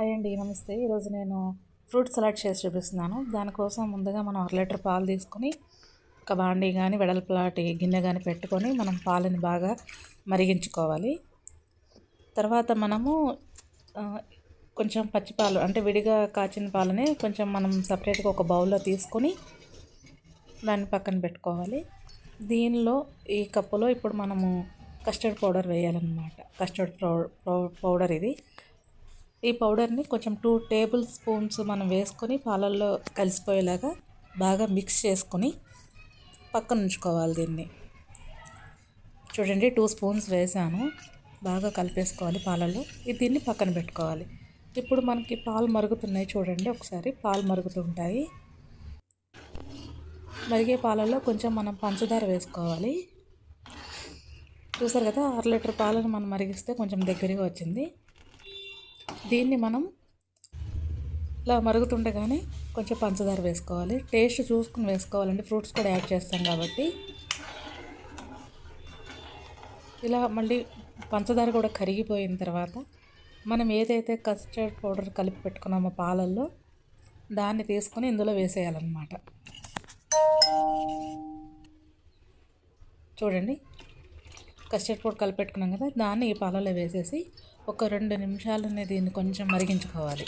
Hi అండి నమస్తే. ఈరోజు నేను ఫ్రూట్ సలాడ్ చేసి చూపిస్తున్నాను. దానికోసం ముందుగా మనం అర లీటర్ పాలు తీసుకొని ఒక బాండీ కానీ వెడల్పులాటి గిన్నె కానీ పెట్టుకొని మనం పాలని బాగా మరిగించుకోవాలి. తర్వాత మనము కొంచెం పచ్చి పాలు అంటే విడిగా కాచిన పాలని కొంచెం మనం సపరేట్గా ఒక బౌల్లో తీసుకొని దాన్ని పక్కన పెట్టుకోవాలి. దీనిలో ఈ కప్పులో ఇప్పుడు మనము కస్టర్డ్ పౌడర్ వేయాలన్నమాట. కస్టర్డ్ పౌడర్ ఇది. ఈ పౌడర్ని కొంచెం టూ టేబుల్ స్పూన్స్ మనం వేసుకొని పాలల్లో కలిసిపోయేలాగా బాగా మిక్స్ చేసుకొని పక్కన ఉంచుకోవాలి దీన్ని. చూడండి టూ స్పూన్స్ వేసాను. బాగా కలిపేసుకోవాలి పాలల్లో. ఇది దీన్ని పక్కన పెట్టుకోవాలి. ఇప్పుడు మనకి పాలు మరుగుతున్నాయి చూడండి ఒకసారి పాలు మరుగుతుంటాయి. మరిగే పాలల్లో కొంచెం మనం పంచదార వేసుకోవాలి. చూసారు కదా అర లీటర్ పాలను మనం మరిగిస్తే కొంచెం దగ్గరగా వచ్చింది. దీన్ని మనం ఇలా మరుగుతుండగానే కొంచెం పంచదార వేసుకోవాలి. టేస్ట్ చూసుకుని వేసుకోవాలండి. ఫ్రూట్స్ కూడా యాడ్ చేస్తాం కాబట్టి. ఇలా మళ్ళీ పంచదార కూడా కరిగిపోయిన తర్వాత మనం ఏదైతే కస్టర్డ్ పౌడర్ కలిపి పెట్టుకున్నామో పాలల్లో దాన్ని తీసుకొని ఇందులో వేసేయాలన్నమాట. చూడండి. కస్టర్డ్ పౌడర్ కలిపెట్టుకున్నాం కదా దాన్ని ఈ పాలలో వేసేసి ఒక రెండు నిమిషాలనే దీన్ని కొంచెం మరిగించుకోవాలి.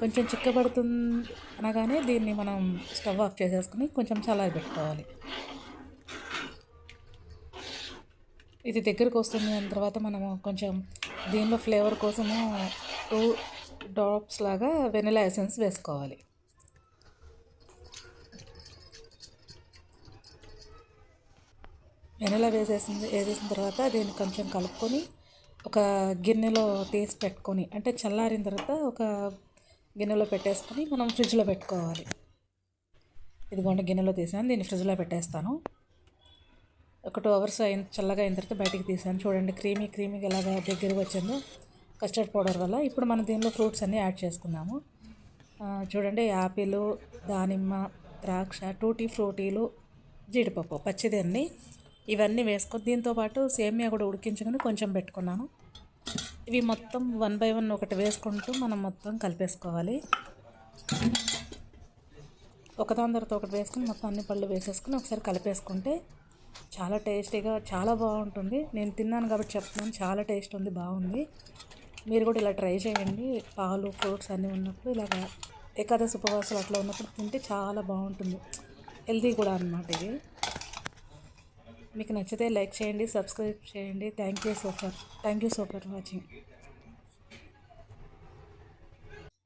కొంచెం చిక్కబడుతుంది అనగానే దీన్ని మనం స్టవ్ ఆఫ్ చేసేసుకుని కొంచెం చల్లారి పెట్టుకోవాలి. ఇది దగ్గరకు వస్తుంది దాని తర్వాత మనము కొంచెం దీనిలో ఫ్లేవర్ కోసము టూ డ్రాప్స్ లాగా వెనిలా ఎసెన్స్ వేసుకోవాలి. వెనిలా వేసేసింది వేసేసిన తర్వాత దీన్ని కొంచెం కలుపుకొని ఒక గిన్నెలో తీసి పెట్టుకొని అంటే చల్లారిన తర్వాత ఒక గిన్నెలో పెట్టేసుకొని మనం ఫ్రిడ్జ్లో పెట్టుకోవాలి. ఇదిగోండి గిన్నెలో తీసాను దీన్ని ఫ్రిడ్జ్లో పెట్టేస్తాను. ఒక టూ అవర్స్ అయిన చల్లగా అయిన తర్వాత బయటికి తీసాను. చూడండి క్రీమీ క్రీమీగా ఎలాగా దగ్గరకు వచ్చిందో కస్టర్డ్ పౌడర్ వల్ల. ఇప్పుడు మనం దీనిలో ఫ్రూట్స్ అన్నీ యాడ్ చేసుకున్నాము చూడండి యాపిల్ దానిమ్మ ద్రాక్ష టూటీ ఫ్రూటీలు జీడిపప్పు పచ్చిది అన్నీ ఇవన్నీ వేసుకొని దీంతోపాటు సేమియా కూడా ఉడికించుకొని కొంచెం పెట్టుకున్నాను. ఇవి మొత్తం వన్ బై వన్ ఒకటి వేసుకుంటూ మనం మొత్తం కలిపేసుకోవాలి. ఒకదాని తర్వాత ఒకటి వేసుకుని మొత్తం అన్ని పళ్ళు వేసేసుకుని ఒకసారి కలిపేసుకుంటే చాలా టేస్టీగా చాలా బాగుంటుంది. నేను తిన్నాను కాబట్టి చెప్తున్నాను చాలా టేస్ట్ ఉంది బాగుంది. మీరు కూడా ఇలా ట్రై చేయండి. పాలు ఫ్రూట్స్ అన్నీ ఉన్నప్పుడు ఇలాగ ఏకాదశి ఉపవాసాలు అట్లా ఉన్నప్పుడు తింటే చాలా బాగుంటుంది. హెల్తీ కూడా అనమాట ఇది. మీకు నచ్చితే లైక్ చేయండి సబ్స్క్రైబ్ చేయండి. Thank you so for thank you so for watching